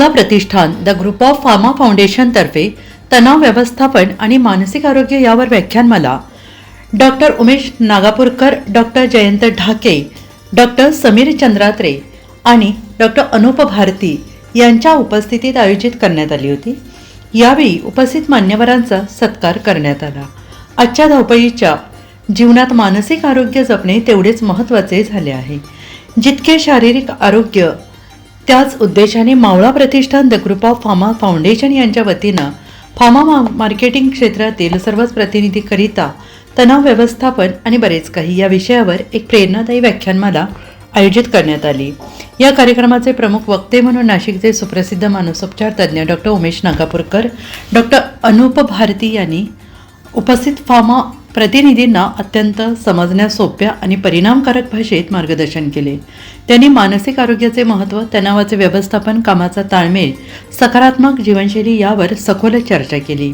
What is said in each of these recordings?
Mavla Pratishthan the group of pharma फाउंडेशनतर्फे तणाव व्यवस्थापन आणि मानसिक आरोग्य यावर व्याख्यानमाला doctor Umesh Nagapurkar doctor Jayant Dhake doctor Sameer चंद्रात्रे आणि डॉक्टर अनुप भारती यांच्या उपस्थितीत आयोजित करण्यात आली होती. यावेळी उपस्थित मान्यवरांचा सत्कार करण्यात आला. आजच्या धावपळीच्या जीवनात मानसिक आरोग्य जपणे तेवढेच महत्त्वाचे झाले आहे. जितके शारीरिक आरोग्य त्याच उद्देशाने Mavala Pratishthan the group of pharma foundation यांच्या वतीनं फार्मा मा- मार्केटिंग क्षेत्रातील सर्वच प्रतिनिधीकरिता तणाव व्यवस्थापन आणि बरेच काही या विषयावर एक प्रेरणादायी व्याख्यानमाला आयोजित करण्यात आली. या कार्यक्रमाचे प्रमुख वक्ते म्हणून नाशिकचे सुप्रसिद्ध मानसोपचार तज्ज्ञ डॉक्टर उमेश नागापूरकर डॉक्टर अनुप भारती यांनी उपस्थित फार्मा प्रतिनिधींना अत्यंत समजण्यास सोप्या आणि परिणामकारक भाषेत मार्गदर्शन केले. त्यांनी मानसिक आरोग्याचे महत्त्व तणावाचे व्यवस्थापन कामाचा ताळमेळ सकारात्मक जीवनशैली यावर सखोल चर्चा केली.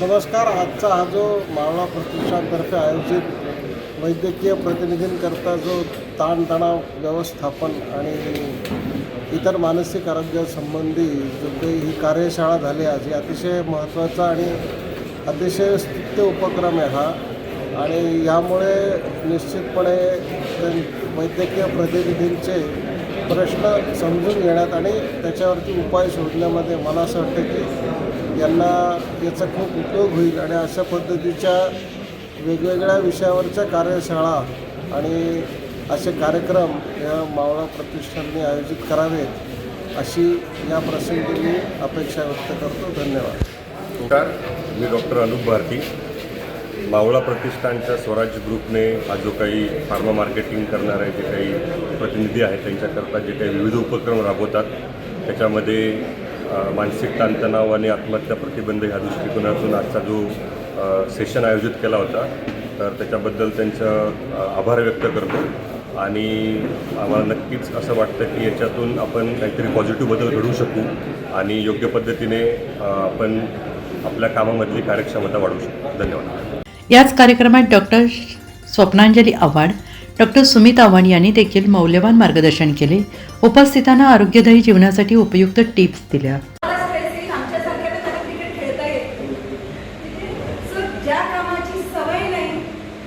नमस्कार. आजचा हा जो मावळा प्रतिष्ठानतर्फे आयोजित वैद्यकीय प्रतिनिधींकरता जो ताणतणाव व्यवस्थापन आणि इतर मानसिक आरोग्यासंबंधी जो काही ही कार्यशाळा झाली आज ही अतिशय महत्त्वाचा आणि अतिशय स्तुत्य उपक्रम आहे हा. आणि यामुळे निश्चितपणे वैद्यकीय प्रतिनिधींचे प्रश्न समजून घेण्यात आणि त्याच्यावरती उपाय शोधण्यामध्ये मला असं वाटतं की यांना याचा खूप उपयोग होईल आणि अशा पद्धतीच्या वेगवेगळ्या विषयावरच्या कार्यशाळा आणि असे कार्यक्रम या मावळा प्रतिष्ठानने आयोजित करावेत अशी या प्रसंगी मी अपेक्षा व्यक्त करतो. धन्यवाद. मी डॉक्टर अनुप भारती. मावळा प्रतिष्ठानच्या स्वराज्य ग्रुपने हा जो काही फार्मा मार्केटिंग करणारे जे काही प्रतिनिधी आहेत त्यांच्याकरता जे काही विविध उपक्रम राबवतात त्याच्यामध्ये मानसिक ताणतणाव आणि आत्महत्या प्रतिबंध ह्या दृष्टिकोनातून आजचा जो सेशन आयोजित केला होता तर त्याच्याबद्दल त्यांचं आभार व्यक्त करतो. आणि आम्हाला नक्कीच असं वाटतं की याच्यातून आपण काहीतरी पॉझिटिव्ह बदल घडवू शकू आणि योग्य पद्धतीने आपण आपल्या कामामधली कार्यक्षमता वाढवू शकतो धन्यवाद. याच कार्यक्रमात डॉक्टर स्वप्नांजली आव्हाड डॉक्टर सुमित आव्हाड यांनी देखील मौल्यवान मार्गदर्शन केले. उपस्थितांना आरोग्यदायी जीवनासाठी उपयुक्त टिप्स दिल्या. आवडीचं काम जे करतात तर त्याला क्रिकेट खेळता येत नाही ठीक आहे सो ज्या कामाची सवय नाही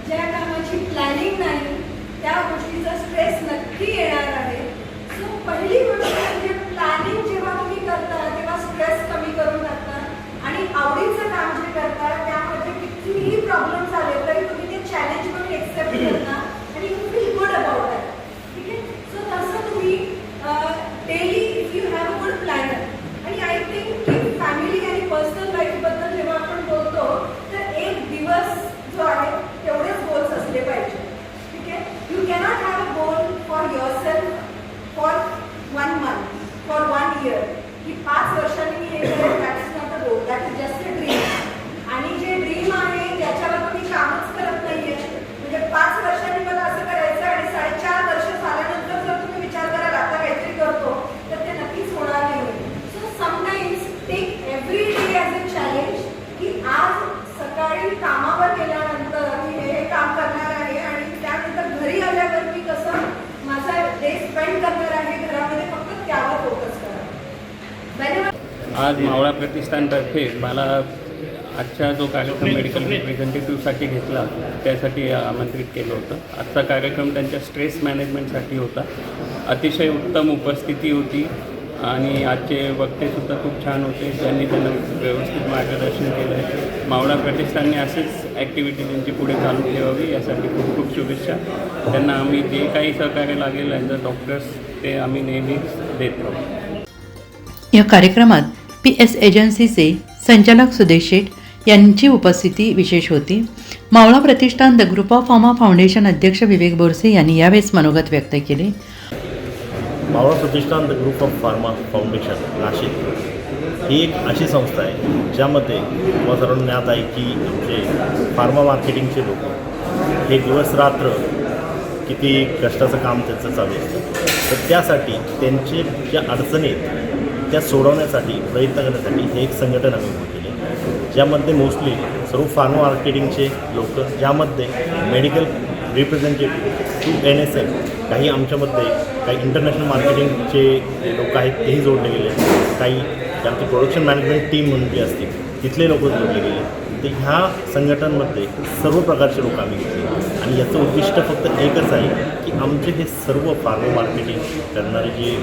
ज्या कामाची प्लॅनिंग नाही त्या गोष्टीचा स्ट्रेस नक्की येणार आहे सो पहिली गोष्ट म्हणजे प्लॅनिंग जेव्हा तुम्ही करता तेव्हा स्ट्रेस कमी करून टाकता आणि आवडीचं काम जे करता त्यामध्ये कितीही प्रॉब्लेम्स आले तरी तुम्ही ते चॅलेंज म्हणून एक्सेप्ट करता आणि you feel good about that ठीक आहे सो तसं तुम्ही daily if you have a good planner आणि आय थिंक की फॅमिली आणि पर्सनल लाईफबद्दल जेव्हा आपण बोलतो तर एक दिवस जो आहे तेवढेच गोल्स असले पाहिजे ठीक आहे you cannot have a goal for yourself for one month for one year की पाच वर्षांनी मी हे करेन that is not a goal that is just a dream आणि जे ड्रीम आहे त्याच्यावर तुम्ही कामच करत नाहीये म्हणजे पाच वर्षांनी मला असं करायचं आणि साडेचार वर्ष झाल्यानंतर जर तुम्ही विचार कराल आता काहीतरी करतो तर ते नक्कीच होणार नाही so sometimes take every day as a challenge की आज सकाळी कामावर गेल्यानंतर मी हे हे काम करणार आहे आणि त्यानंतर घरी आल्यावर मी कसं माझा डे स्पेंड करणार आहे घरामध्ये फक्त त्यावर फोकस करा Whenever आज मावळा प्रतिष्ठानतर्फे मला आजचा जो कार्यक्रम मेडिकल रिप्रेझेंटेटिव्हसाठी घेतला त्यासाठी आमंत्रित केलं होतं. आजचा कार्यक्रम त्यांच्या स्ट्रेस मॅनेजमेंटसाठी होता. अतिशय उत्तम उपस्थिती होती आणि आजचे वक्तेसुद्धा खूप छान होते. ज्यांनी त्यांना व्यवस्थित मार्गदर्शन केलं आहे मावळा प्रतिष्ठानने असेच ॲक्टिव्हिटी त्यांची पुढे चालू ठेवावी यासाठी खूप खूप शुभेच्छा. त्यांना आम्ही जे काही सहकार्य लागेल ॲज अ डॉक्टर्स ते आम्ही नेहमीच देत राहू. या कार्यक्रमात पी एस एजन्सीचे संचालक सुदेश शेठ यांची उपस्थिती विशेष होती. Mavala Pratishthan the group of pharma foundation अध्यक्ष विवेक बोरसे यांनी यावेळेस मनोगत व्यक्त केले. Mavala Pratishthan the group of pharma foundation Nashik ही एक अशी संस्था आहे ज्यामध्ये तुम्हाला सर्वांना ज्ञात आहे की आमचे फार्मा मार्केटिंगचे लोक हे दिवस रात्र किती कष्टाचं काम त्यांचं चालू असतं. तर त्यासाठी त्यांचे ज्या अडचणी आहेत त्या सोडवण्यासाठी प्रयत्न करण्यासाठी हे एक संघटन आम्ही उभं केले ज्यामध्ये मोस्टली सर्व फार्मा मार्केटिंगचे लोक ज्यामध्ये medical representative to N S M काही आमच्यामध्ये काही इंटरनॅशनल मार्केटिंगचे लोक आहेत तेही जोडले गेले काही जे आमची प्रोडक्शन मॅनेजमेंट टीम म्हणून जी असते तिथले लोक जोडले गेले तर ह्या संघटनामध्ये सर्व प्रकारचे लोक आम्ही घेतले आणि याचं उद्दिष्ट फक्त एकच आहे की आमचे हे सर्व फार्मो मार्केटिंग करणारे जे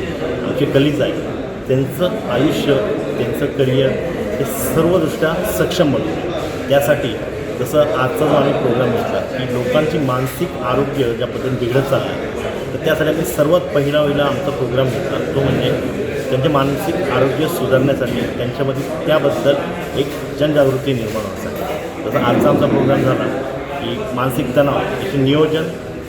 आमचे कलीज आहेत त्यांचं आयुष्य त्यांचं करिअर हे सर्वदृष्ट्या सक्षम बनवलं त्यासाठी जसं आजचा जो आम्ही प्रोग्राम घेतला की लोकांची मानसिक आरोग्य ज्या पद्धतीने बिघडत चाललं आहे तर त्यासाठी आम्ही सर्वात पहिला वेळेला आमचा प्रोग्राम घेतला. तो म्हणजे त्यांचे मानसिक आरोग्य सुधारण्यासाठी त्यांच्यामध्ये त्याबद्दल एक जनजागृती निर्माण होण्यासाठी. जसं आजचा आमचा प्रोग्राम झाला की मानसिक तणाव याचे नियोजन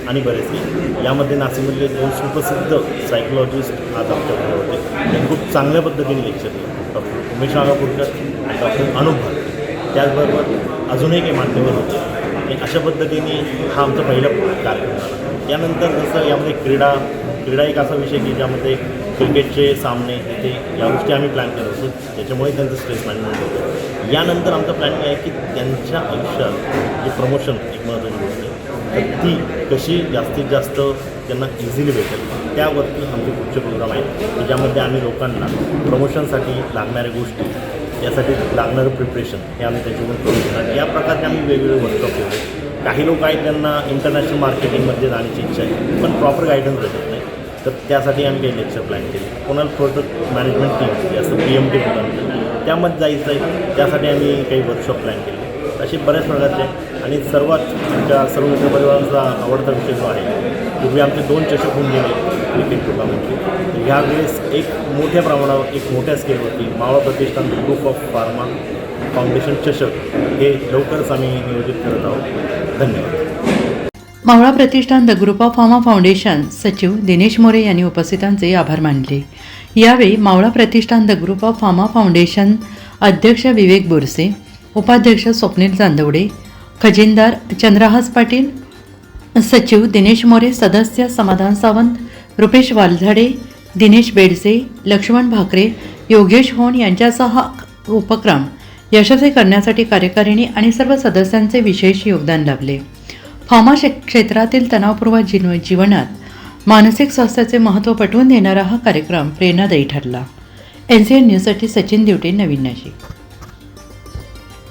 आणि बरेचसे यामध्ये नाशिकमधले दोन सुप्रसिद्ध सायकोलॉजिस्ट आज आमच्याकडे होते. त्यांनी खूप चांगल्या पद्धतीने लेक्चर दिले डॉक्टर उमेश नागापूरकर आणि डॉक्टर अनुप भारती त्याचबरोबर अजूनही काही मान्यवर होते. आणि अशा पद्धतीने हा आमचा पहिला कार्यक्रम झाला. त्यानंतर जसं यामध्ये क्रीडा क्रीडा एक असा विषय की ज्यामध्ये क्रिकेटचे सामने तिथे या गोष्टी आम्ही प्लॅन करत होतो. त्याच्यामुळे त्यांचं स्ट्रेस मॅनेजमेंट होतं. यानंतर आमचा प्लॅनिंग आहे की त्यांच्या आयुष्यात जे प्रमोशन एक महत्त्वाची तर ती कशी जास्तीत जास्त त्यांना इझिली भेटेल त्यावरती आमचे पुढचे प्रोग्राम आहेत. ज्यामध्ये आम्ही लोकांना प्रमोशनसाठी लागणाऱ्या गोष्टी यासाठी लागणारं प्रिपरेशन हे आम्ही त्याच्याकडून करू शकतात या प्रकारचे आम्ही वेगवेगळे वर्कशॉप केले. काही लोक आहेत त्यांना इंटरनॅशनल मार्केटिंगमध्ये जाण्याची इच्छा आहे पण प्रॉपर गायडन्स भेटत नाही. तर त्यासाठी आम्ही काही लेक्चर प्लॅन केले. कोणाला प्रोडक्ट मॅनेजमेंट टीम असं असतं पी एम टी त्यामध्ये जायचं आहे. त्यासाठी आम्ही काही वर्कशॉप प्लॅन केले. असे बऱ्याच प्रकारचे आणि सर्वात आमच्या सर्व मित्रपरिवारांचा आवडता विषय जो आहे पूर्वी आमचे दोन चषक होऊन गेले क्रिकेट टुर्नामेंटचे ह्यावेळेस एक मोठ्या प्रमाणावर एक मोठ्या स्केलवरती Mavala Pratishthan group of pharma foundation चषक हे लवकरच आम्ही नियोजित करत आहोत. धन्यवाद. Mavala Pratishthan the group of pharma foundation सचिव दिनेश मोरे यांनी उपस्थितांचे आभार मानले. यावेळी Mavala Pratishthan the group of pharma foundation अध्यक्ष विवेक बोरसे उपाध्यक्ष स्वप्नील चांदवडे खजिनदार चंद्रहास पाटील सचिव दिनेश मोरे सदस्य समाधान सावंत रुपेश वालझाडे दिनेश बेडसे लक्ष्मण भाकरे योगेश होण यांच्यासह हा उपक्रम यशस्वी करण्यासाठी कार्यकारिणी आणि सर्व सदस्यांचे विशेष योगदान लाभले. फार्मा क्षे- क्षेत्रातील तणावपूर्व जीव जीवनात मानसिक स्वास्थ्याचे महत्त्व पटवून देणारा हा कार्यक्रम प्रेरणादायी ठरला. एन सी एन न्यूजसाठी सचिन दिवटे नवीन नाशिक.